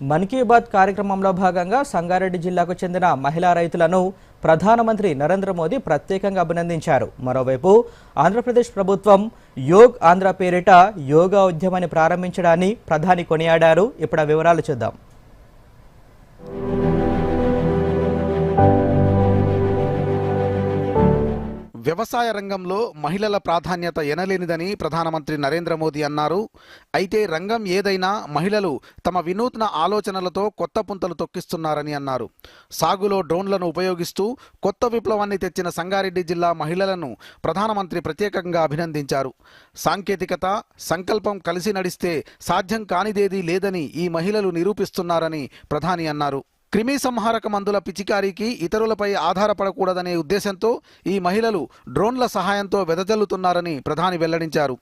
మన్ కీ బాత్ కార్యక్రమంలో భాగంగా సంగారెడ్డి జిల్లాకు చెందిన మహిళా రైతులను ప్రధానమంత్రి నరేంద్ర మోదీ ప్రత్యేకంగా అభినందించారు. మరోవైపు ఆంధ్రప్రదేశ్ ప్రభుత్వం యోగ్ ఆంధ్ర పేరిట యోగా ఉద్యమాన్ని ప్రారంభించడాన్ని ప్రధాని కొనియాడారు. ఇప్పుడు వివరాలు చూద్దాం. వ్యవసాయ రంగంలో మహిళల ప్రాధాన్యత ఎనలేనిదని ప్రధానమంత్రి నరేంద్ర మోదీ అన్నారు. అయితే రంగం ఏదైనా మహిళలు తమ వినూత్న ఆలోచనలతో కొత్త పుంతలు తొక్కిస్తున్నారని అన్నారు. సాగులో డ్రోన్లను ఉపయోగిస్తూ కొత్త విప్లవాన్ని తెచ్చిన సంగారెడ్డి జిల్లా మహిళలను ప్రధానమంత్రి ప్రత్యేకంగా అభినందించారు. సాంకేతికత సంకల్పం కలిసి నడిస్తే సాధ్యం కానిదేదీ లేదని ఈ మహిళలు నిరూపిస్తున్నారని ప్రధాని అన్నారు. క్రిమి సంహారక మందుల పిచికారీకి ఇతరులపై ఆధారపడకూడదనే ఉద్దేశంతో ఈ మహిళలు డ్రోన్ల సహాయంతో వెదజల్లుతున్నారని ప్రధాని వెల్లడించారు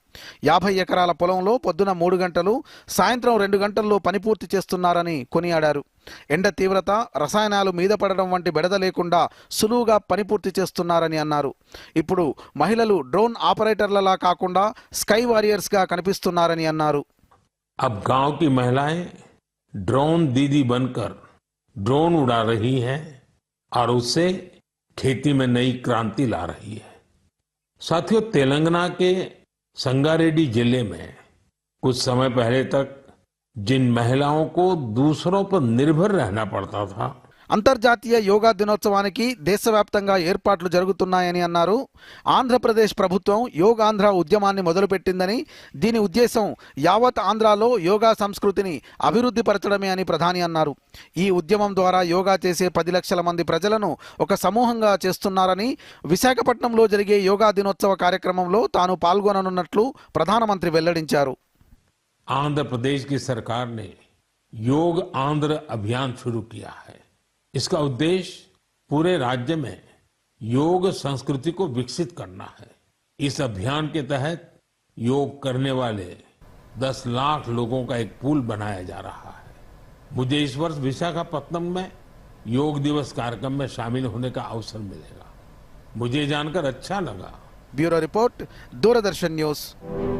యాభై ఎకరాల పొలంలో పొద్దున మూడు గంటలు సాయంత్రం రెండు గంటల్లో పని పూర్తి చేస్తున్నారని కొనియాడారు ఎండ తీవ్రత రసాయనాలు మీద పడడం వంటి బెడద లేకుండా సులువుగా పని పూర్తి చేస్తున్నారని అన్నారు ఇప్పుడు మహిళలు డ్రోన్ ఆపరేటర్లలా కాకుండా స్కై వారియర్స్గా కనిపిస్తున్నారని అన్నారు अब गांव की महिलाएं ड्रोन दीदी बनकर ड्रोन उड़ा रही है और उससे खेती में नई क्रांति ला रही है। साथियों, तेलंगाना के संगारेड्डी ज़िले में कुछ समय पहले तक जिन महिलाओं को दूसरों पर निर्भर रहना पड़ता था అంతర్జాతీయ యోగా దినోత్సవానికి దేశవ్యాప్తంగా ఏర్పాట్లు జరుగుతున్నాయని అన్నారు ఆంధ్రప్రదేశ్ ప్రభుత్వం యోగాంధ్ర ఉద్యమాన్ని మొదలుపెట్టిందని దీని ఉద్దేశం యావత్ ఆంధ్రాలో యోగా సంస్కృతిని అభివృద్ధి పరచడమే అని ప్రధాని అన్నారు ఈ ఉద్యమం ద్వారా యోగా చేసే పది లక్షల మంది ప్రజలను ఒక సమూహంగా చేస్తున్నారని విశాఖపట్నంలో జరిగే యోగా దినోత్సవ కార్యక్రమంలో తాను పాల్గొననున్నట్లు ప్రధానమంత్రి వెల్లడించారు आंध्र प्रदेश की सरकार ने योग आंध्र अभियान शुरू किया है इसका उद्देश्य पूरे राज्य में योग संस्कृति को विकसित करना है। इस अभियान के तहत योग करने वाले 10 लाख लोगों का एक पूल बनाया जा रहा है। मुझे इस वर्ष विशाखापत्तनम में योग दिवस कार्यक्रम में शामिल होने का अवसर मिलेगा। मुझे जानकर अच्छा लगा। Bureau report, Doordarshan news.